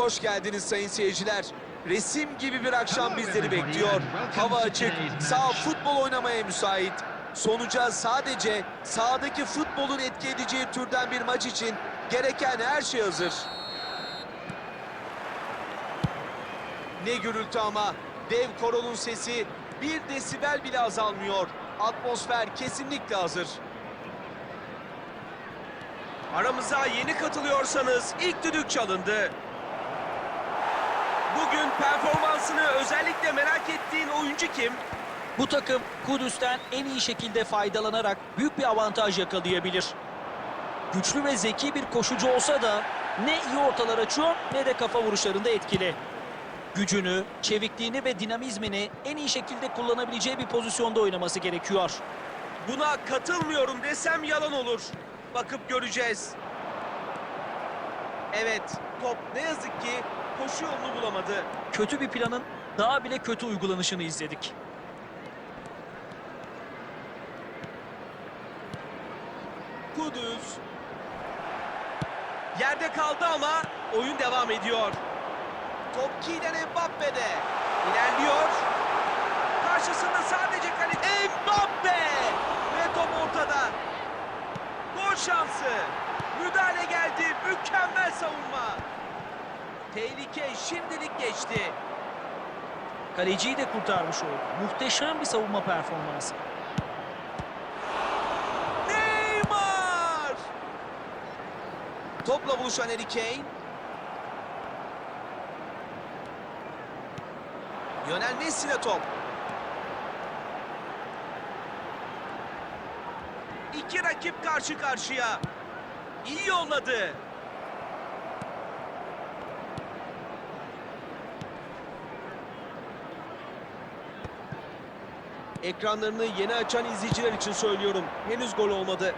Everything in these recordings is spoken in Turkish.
Hoş geldiniz sayın seyirciler. Resim gibi bir akşam bizleri bekliyor. Hava açık, sağ futbol oynamaya müsait. Sonuca sadece sahadaki futbolun etki edeceği türden bir maç için gereken her şey hazır. Ne gürültü ama dev koronun sesi bir desibel bile azalmıyor. Atmosfer kesinlikle hazır. Aramıza yeni katılıyorsanız ilk düdük çalındı. Bugün performansını özellikle merak ettiğin oyuncu kim? Bu takım Kudüs'ten en iyi şekilde faydalanarak büyük bir avantaj yakalayabilir. Güçlü ve zeki bir koşucu olsa da ne iyi ortalar açıyor ne de kafa vuruşlarında etkili. Gücünü, çevikliğini ve dinamizmini en iyi şekilde kullanabileceği bir pozisyonda oynaması gerekiyor. Buna katılmıyorum desem yalan olur. Bakıp göreceğiz. Evet, top ne yazık ki koşu yolunu bulamadı. Kötü bir planın daha bile kötü uygulanışını izledik. Kudüs. Yerde kaldı ama oyun devam ediyor. Top Kylian Mbappe'de. İlerliyor. Karşısında sadece kale... Mbappe! Ve top ortada. Gol şansı. Müdahale geldi. Mükemmel savunma. Tehlike şimdilik geçti. Kaleciyi de kurtarmış oldu. Muhteşem bir savunma performansı. Neymar! Topla buluşan Harry Kane. Lionel Messi'ne top. İki rakip karşı karşıya. İyi yolladı. Ekranlarını yeni açan izleyiciler için söylüyorum. Henüz gol olmadı.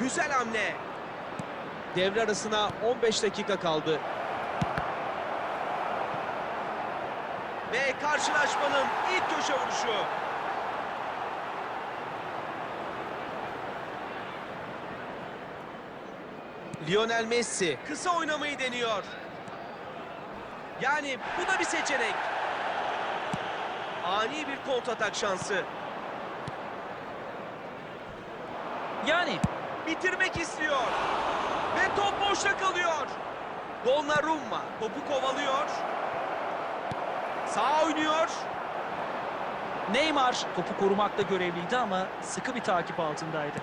Güzel hamle. Devre arasına 15 dakika kaldı. Ve karşılaşmanın ilk köşe vuruşu. Lionel Messi kısa oynamayı deniyor. Yani bu da bir seçenek. Ani bir kontratak şansı. Yani bitirmek istiyor. Ve top boşta kalıyor. Donnarumma topu kovalıyor. Sağ oynuyor. Neymar topu korumakta görevliydi ama sıkı bir takip altındaydı.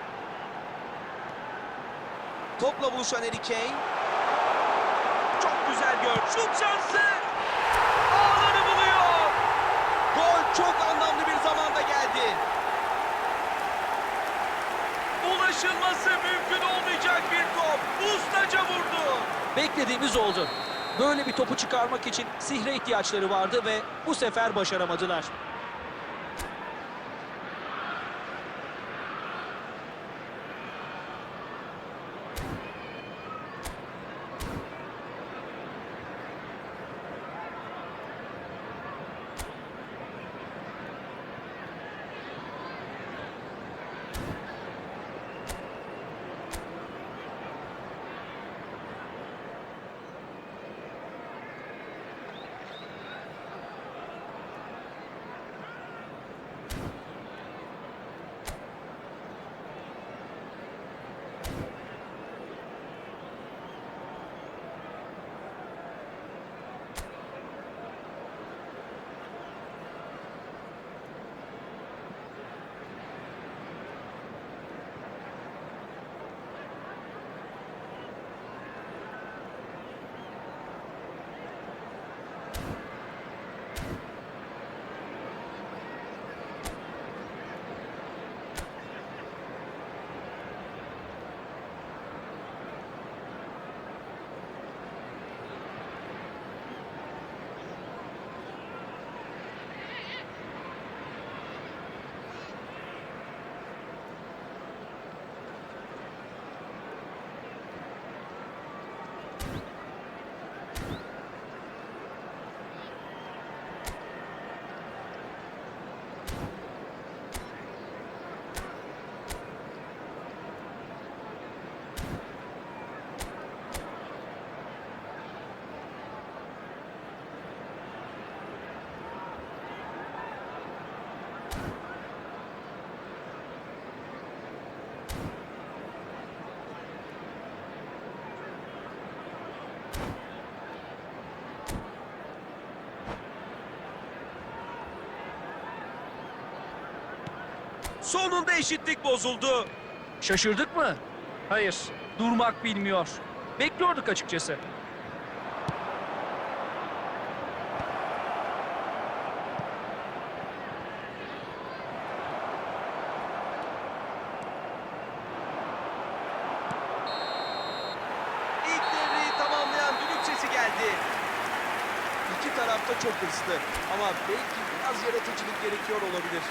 Topla buluşan Harry Kane. Çok güzel gör. Şut şansı. Ağları buluyor. Gol çok anlamlı bir zamanda geldi. Ulaşılması mümkün olmayacak bir top. Ustaca vurdu. Beklediğimiz oldu. Böyle bir topu çıkarmak için sihre ihtiyaçları vardı ve bu sefer başaramadılar. Sonunda eşitlik bozuldu. Şaşırdık mı? Hayır. Durmak bilmiyor. Bekliyorduk açıkçası. İlk devreyi tamamlayan düdük sesi geldi. İki tarafta çok hırslı ama belki biraz yaratıcılık gerekiyor olabilir.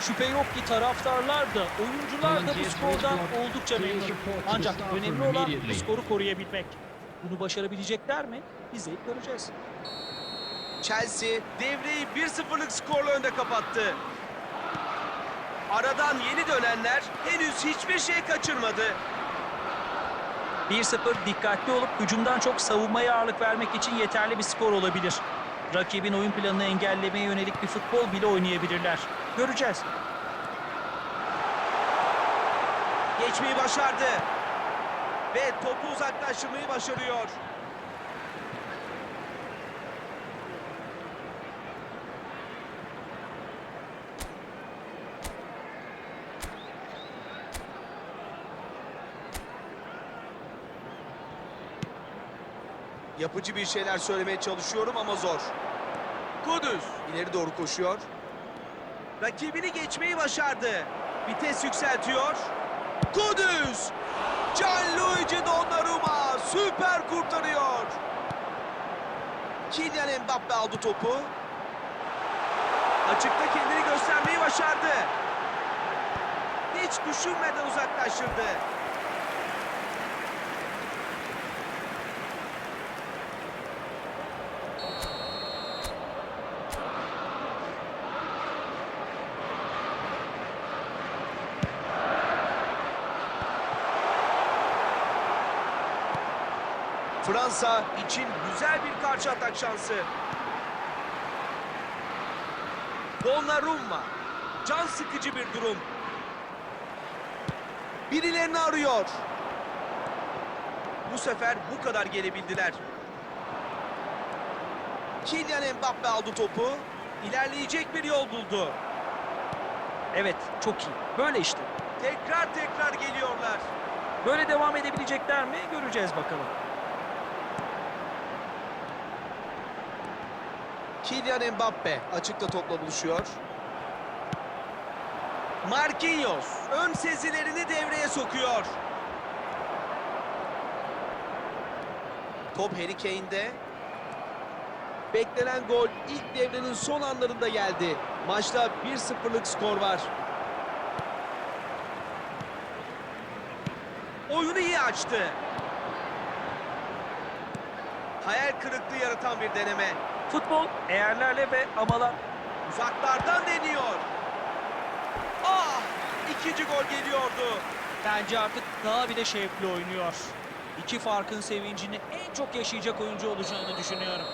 Şüphe yok ki taraftarlar da oyuncular da bu skordan oldukça memnun. Ancak önemli olan bu skoru koruyabilmek. Bunu başarabilecekler mi? İzleyip göreceğiz. Chelsea devreyi 1-0'lık skorla önde kapattı. Aradan yeni dönenler henüz hiçbir şey kaçırmadı. 1-0 dikkatli olup hücumdan çok savunmaya ağırlık vermek için yeterli bir skor olabilir. Rakibin oyun planını engellemeye yönelik bir futbol bile oynayabilirler. Göreceğiz. Geçmeyi başardı. Ve topu uzaklaştırmayı başarıyor. Yapıcı bir şeyler söylemeye çalışıyorum ama zor. Kudüs ileri doğru koşuyor. Rakibini geçmeyi başardı. Vites yükseltiyor. Kudüs! Gianluigi Donnarumma süper kurtarıyor. Kylian Mbappe aldı topu. Açıkta kendini göstermeyi başardı. Hiç düşünmeden uzaklaştırdı. Fransa için güzel bir karşı atak şansı. Donnarumma. Can sıkıcı bir durum. Birilerini arıyor. Bu sefer bu kadar gelebildiler. Kylian Mbappe aldı topu. İlerleyecek bir yol buldu. Evet, çok iyi. Böyle işte. Tekrar tekrar geliyorlar. Böyle devam edebilecekler mi? Göreceğiz bakalım. Kylian Mbappe açıkta topla buluşuyor. Marquinhos ön sezilerini devreye sokuyor. Top Harry Kane'de. Beklenen gol ilk devrenin son anlarında geldi. Maçta 1-0'lık skor var. Oyunu iyi açtı. Hayal kırıklığı yaratan bir deneme. Futbol eğerlerle ve amalar Uzaklardan deniyor. Ah! İkinci gol geliyordu. bence artık daha bile şevkli oynuyor. İki farkın sevincini en çok yaşayacak oyuncu olacağını düşünüyorum.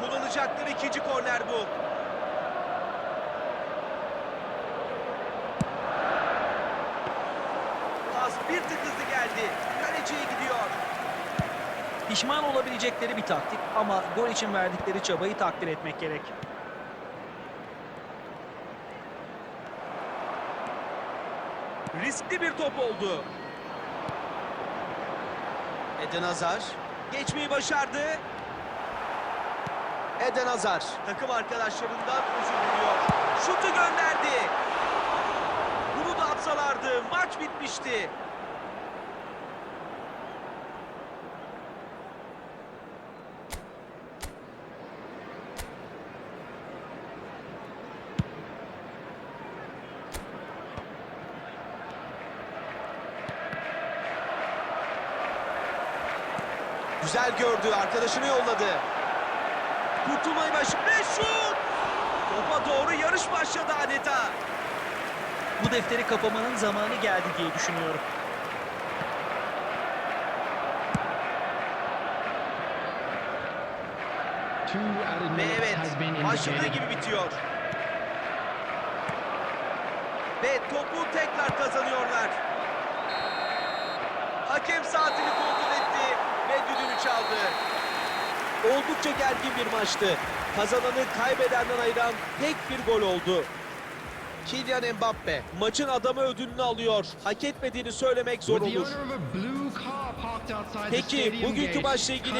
Kullanacakları ikinci korner bu. Pas bir tık hızlı geldi. Kaleciye gidiyor. Pişman olabilecekleri bir taktik ama gol için verdikleri çabayı takdir etmek gerek. Riskli bir top oldu. Eden Hazar geçmeyi başardı. Eden Hazar takım arkadaşlarından özür diliyor. Şutu gönderdi. Bunu da atsalardı maç bitmişti. Güzel gördü, arkadaşını yolladı. Kurtulmayı baş... Ve şut! Topa doğru yarış başladı adeta. Bu defteri kapamanın zamanı geldi diye düşünüyorum. Ve evet, başladığı gibi bitiyor. Ve topu tekrar kazanıyorlar. Hakem saatini çaldı. Oldukça gergin bir maçtı. Kazananı kaybedenden ayıran tek bir gol oldu. Kylian Mbappe maçın adamı ödülünü alıyor. Hak etmediğini söylemek zor olur. Peki bugünkü maçla ilgili